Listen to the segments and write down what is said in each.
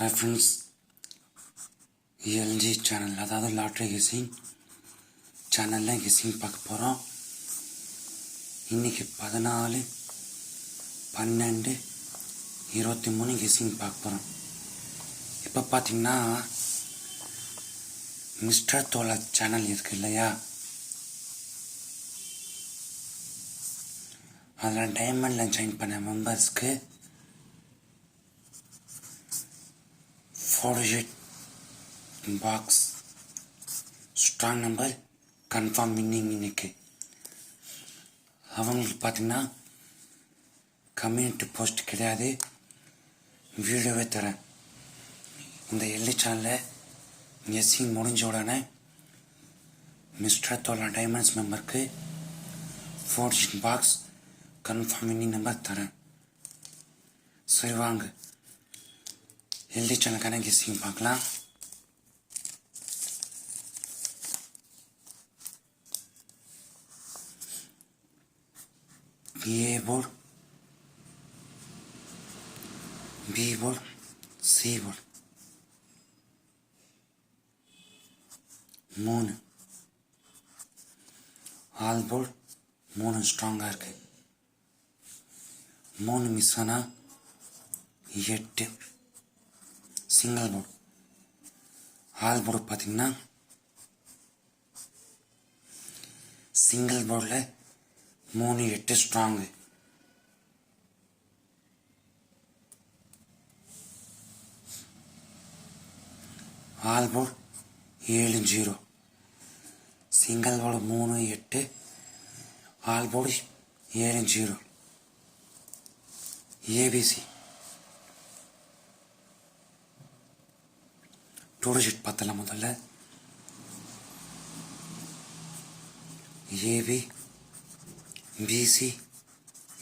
Hi friends LG channel அதாவது lottery guessing சேனலில் guessing பார்க்க போகிறோம் இன்றைக்கி பதினாலு பன்னெண்டு இருபத்தி மூணு கெஸிங் பார்க்க போகிறோம் இப்போ பார்த்தீங்கன்னா மிஸ்டர் தோலா சேனல் இருக்கு இல்லையா? அதில் டைமண்டில் ஜாயின் பண்ண மெம்பர்ஸ்க்கு forget box strong number confirm winning இன்னைக்கு அவங்களுக்கு பார்த்தீங்கன்னா கம்யூனிட்டி போஸ்ட் கிடையாது. வீடியோவே தரேன். இந்த எல்லி சேனலில் எஸ்சிங் முடிஞ்ச உடனே மிஸ்டர் தோலா diamonds மெம்பருக்கு forget box confirm winning number தரேன். சரி வாங்க. ஹெல்தி சேனலுக்கான கெஸ்டிங் பார்க்கலாம் A board B board C board மூணு ஆல் போர்டு மூணு ஸ்ட்ராங்காக இருக்கு மூணு மிஸ் ஆனால் எட்டு சிங்கிள் போர்டு ஆல் போர்டு பார்த்தீங்கன்னா சிங்கிள் போர்டில் மூணு எட்டு ஸ்ட்ராங்கு. ஆல் போர்டு ஏழு ஜீரோ. சிங்கிள் போர்டு மூணு எட்டு. ஆல் போர்டு ஏழு ஜீரோ. ஏபிசி. டூ ஷீட் பார்த்தலாம் முதல்ல. ஏபி பிசி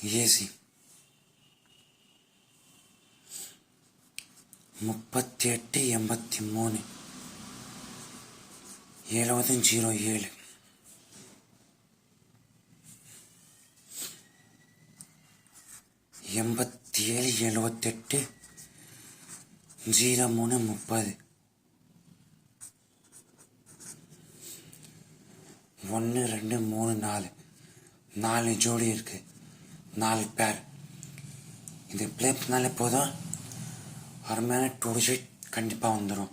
ஏசி முப்பத்தி எட்டு எண்பத்தி மூணு. எழுபது ஜீரோ ஏழு. எண்பத்தி ஏழு எழுபத்தெட்டு ஜீரோ மூணு முப்பது. ஒன்று ரெண்டு மூணு நாலு. நாலு ஜோடி இருக்கு. நாலு பேர் இது ப்ளே பண்ணாலே போதும். அருமையான டூ ஷீட் கண்டிப்பாக வந்துடும்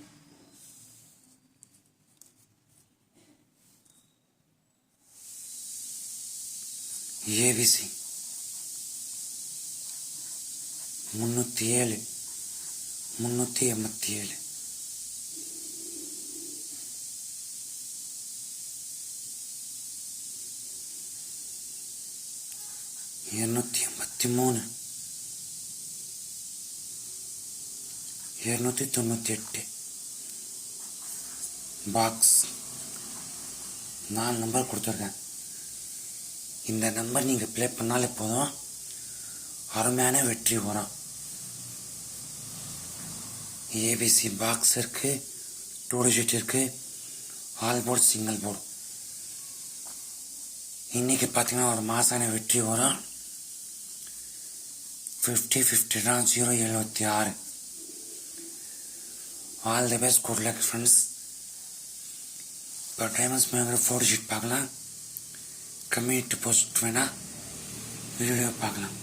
ஏவிசி முந்நூற்றி ஏழு. முந்நூற்றி எண்பத்தி ஏழு. இருநூத்தி எண்பத்தி மூணு இருநூத்தி தொண்ணூத்தி எட்டு பாக்ஸ் நாலு நம்பர் கொடுத்துருக்கேன் இந்த நம்பர் நீங்கள் ப்ளே பண்ணாலே போதும் அருமையான வெற்றி வரும் ஏபிசி பாக்ஸ் இருக்கு டூ டிஜிட் இருக்கு ஆல் போர்ட் சிங்கிள் போர்டு இன்னைக்கு பார்த்தீங்கன்னா ஒரு மாசான வெற்றி வரும் ஃபிஃப்டி ஃபிஃப்டி நான் ஜீரோ எழுபத்தி ஆறு. All the best good luck friends இப்போ டைமண்ட்ஸ் மேங்கிற ஃபோர் ஷீட் பார்க்கலாம். கம்யூனிட்டி போஸ்ட் வேணால் வீடியோ பார்க்கலாம்.